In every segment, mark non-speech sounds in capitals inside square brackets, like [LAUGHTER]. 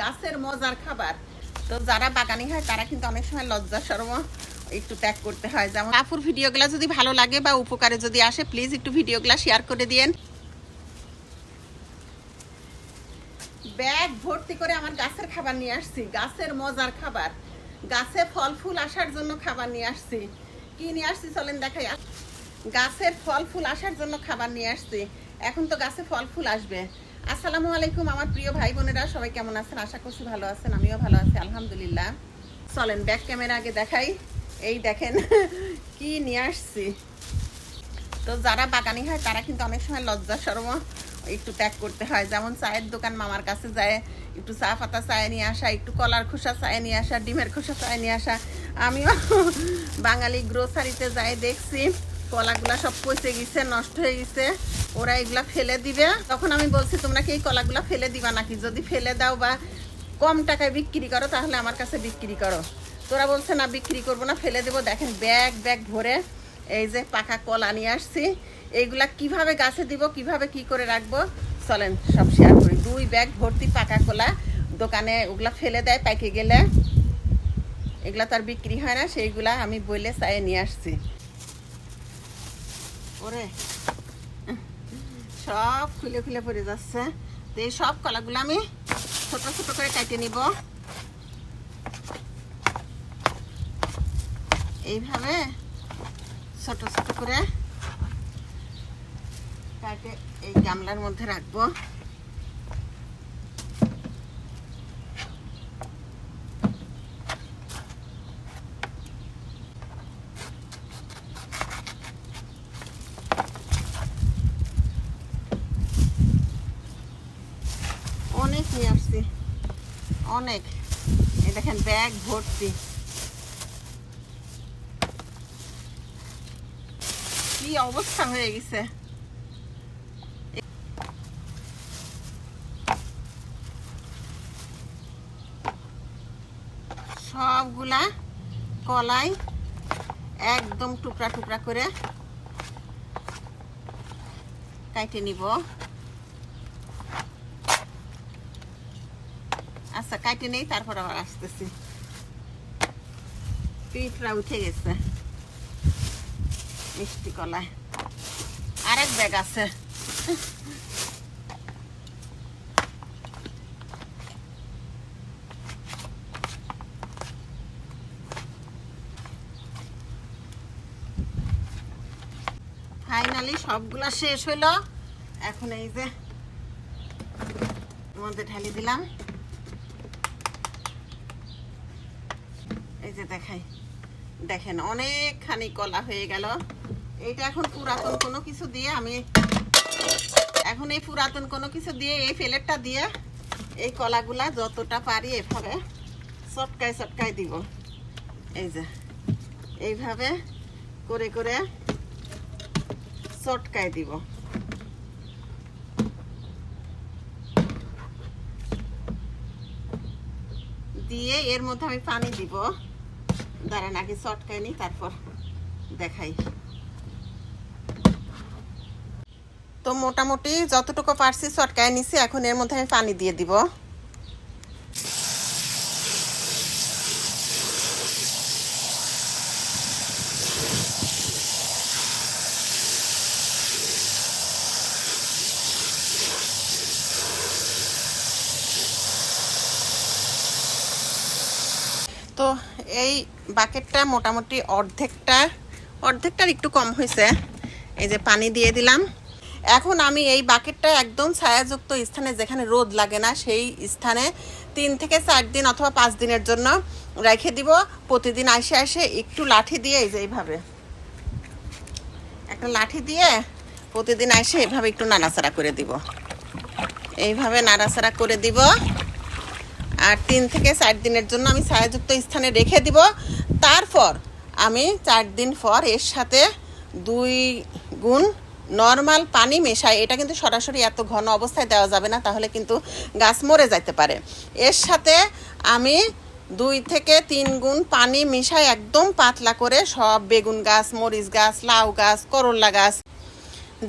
গাছের মজার খাবার। তো যারা বাগানি হয়, তারা কিন্তু অনেক সময় লজ্জা সরম একটু ত্যাগ করতে হয়। যেমন আপুর ভিডিওগুলো যদি ভালো লাগে বা উপকারে যদি আসে প্লিজ একটু ভিডিওগুলো শেয়ার করে দিয়েন। ব্যাগ ভর্তি করে আমার গাছের খাবার নিয়ে আসছি। গাছের মজার খাবার। গাছে ফল ফুল আসার জন্য খাবার নিয়ে আসছি। কি নিয়ে আসছি চলেন দেখাই। গাছের ফল ফুল আসার জন্য খাবার নিয়ে আসছি। এখন তো গাছে ফল ফুল আসবে। আসসালামু আলাইকুম, আমার প্রিয় ভাই বোনেরা, সবাই কেমন আছেন? আশা করছি ভালো আছেন, আমিও ভালো আছি, আলহামদুলিল্লাহ। চলেন ব্যাক ক্যামেরা আগে দেখাই। এই দেখেন, [LAUGHS] কি নিয়ে আসছি? তো যারা বাগানি হয়, তারা কিন্তু অনেক সময় লজ্জা সরম একটু ত্যাগ করতে হয়। যেমন চায়ের দোকান, মামার কাছে যায়, একটু চা পাতা চায় নিয়ে আসা, একটু কলার খোসা চায় নিয়ে আসা, ডিমের খোসা চায় নিয়ে আসা। আমিও [LAUGHS] বাঙালি গ্রোসারিতে যাই, দেখছি, কলাগুলা সব পচে গেছে, নষ্ট হয়ে গেছে। ওরা এগুলা ফেলে দিবে। তখন আমি বলছি, তোমরা কি এই কলাগুলা ফেলে দিবা নাকি? যদি ফেলে দাও বা কম টাকায় বিক্রি করো, তাহলে আমার কাছে বিক্রি করো। তোরা বলছে, না, বিক্রি করব না, ফেলে দেবো। দেখেন ব্যাগ ব্যাগ ভরে এই যে পাকা কলা নিয়ে আসছি। এইগুলা কীভাবে গাছে দিব, কীভাবে কি করে রাখব? চলেন, সব শেয়ার করি। দুই ব্যাগ ভর্তি পাকা কলা। দোকানে ওগুলা ফেলে দেয় পাইকে গেলে। এগুলা তো আর বিক্রি হয় না, সেইগুলা আমি বলে চাইয়ে নিয়ে আসছি। ওরে সব খুলে খুলে পড়ে যাচ্ছে। তো এই সব কলাগুলো আমি ছোট ছোট করে কাটে নিব। এইভাবে ছোট ছোট করে কাটে এই গামলার মধ্যে রাখব অনেক নিয়ে আসছি অনেক। এই দেখেন, ব্যাগ ভর্তি। কি অবস্থা হয়ে গেছে? সবগুলা কলাই একদম টুকরা টুকরা করে কাইটে নিব। আচ্ছা কাইটে নেই, তারপর আবার আসতেছি। পিঠরা উঠে গেছে। মিষ্টি কলায় আরেক ব্যাগ আছে। ফাইনালি সবগুলা শেষ হলো এখন এই যে মধ্যে ঢালি দিলাম। এই যে দেখাই। দেখেন, অনেকখানি কলা হয়ে গেল। এইটা এখন পুরাতন কোনো কিছু দিয়ে আমি এখন এই পুরাতন কোনো কিছু দিয়ে এই ফেলেটটা দিয়ে এই কলাগুলা যতটা পারি এভাবে চটকায় চটকায় দিব। এই যে, এইভাবে করে করে চটকায় দিব। দিয়ে এর মধ্যে আমি পানি দিব। দাঁড়ান, আগে চটকায় নিই তারপর দেখাই। তো মোটামুটি যতটুকু পারছি চটকায় নিছি, এখন এর মধ্যে আমি পানি দিয়ে দিব। তো এই বাকেটটা মোটামুটি অর্ধেকটা, অর্ধেকটার একটু কম হয়েছে। এই যে পানি দিয়ে দিলাম। এখন আমি এই বাকেটটা একদম ছায়াযুক্ত স্থানে, যেখানে রোদ লাগে না, সেই স্থানে তিন থেকে চার দিন অথবা পাঁচ দিনের জন্য রেখে দিব। প্রতিদিন আসে আসে একটু লাঠি দিয়ে, এই যে এইভাবে। একটা লাঠি দিয়ে প্রতিদিন আসে এভাবে একটু নাড়াচাড়া করে দিব। এইভাবে নাড়াচাড়া করে দিব। আর তিন থেকে চার দিনের জন্য আমি ছায়াযুক্ত স্থানে রেখে দিব। তারপর আমি চার দিন পর এর সাথে দুই গুণ নর্মাল পানি মেশাই। এটা কিন্তু সরাসরি এত ঘন অবস্থায় দেওয়া যাবে না, তাহলে কিন্তু গাছ মরে যাইতে পারে। এর সাথে আমি দুই থেকে তিন গুণ পানি মিশাই একদম পাতলা করে সব বেগুন গাছ, মরিচ গাছ, লাউ গাছ করল্লা গাছ,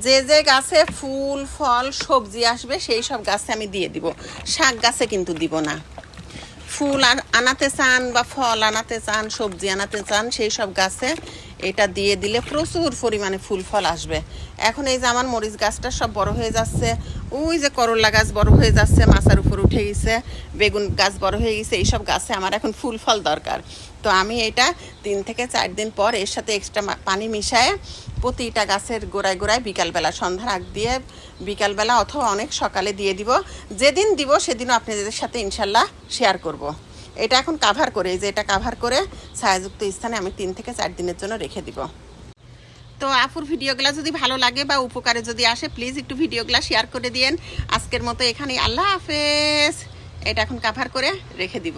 যে যে গাছে ফুল, ফল, সবজি আসবে, সেই সব গাছে আমি দিয়ে দিব। শাক গাছে কিন্তু দিব না। ফুল আন- আনাতে চান বা ফল আনাতে চান সবজি আনাতে চান সেই সব গাছে এটা দিয়ে দিলে প্রচুর পরিমাণে ফুল ফল আসবে। এখন এই যে আমার মরিচ গাছটা সব বড় হয়ে যাচ্ছে, ওই যে করলা গাছ বড় হয়ে যাচ্ছে মাচার উপর উঠে গেছে, বেগুন গাছ বড় হয়ে গেছে, এইসব গাছে আমার এখন ফুল ফল দরকার। তো আমি এটা তিন থেকে চার দিন পর এর সাথে এক্সট্রা পানি মিশায়ে প্রতিটা গাছের গোড়ায় গোড়ায় বিকালবেলা সন্ধ্যার আগ দিয়ে বিকালবেলা অথবা অনেক সকালে দিয়ে দিব। যেদিন দিব সেদিনও আপনাদের সাথে ইনশাল্লাহ শেয়ার করব। এটা এখন কাভার করে যে এটা কাভার করে ছায়াযুক্ত স্থানে আমি তিন থেকে চার দিনের জন্য রেখে দিব। তো আপুর ভিডিওগুলো যদি ভালো লাগে বা উপকারে যদি আসে প্লিজ একটু ভিডিওগুলো শেয়ার করে দিয়েন। আজকের মতো এখানেই, আল্লাহ হাফেজ। এটা এখন কাভার করে রেখে দিব।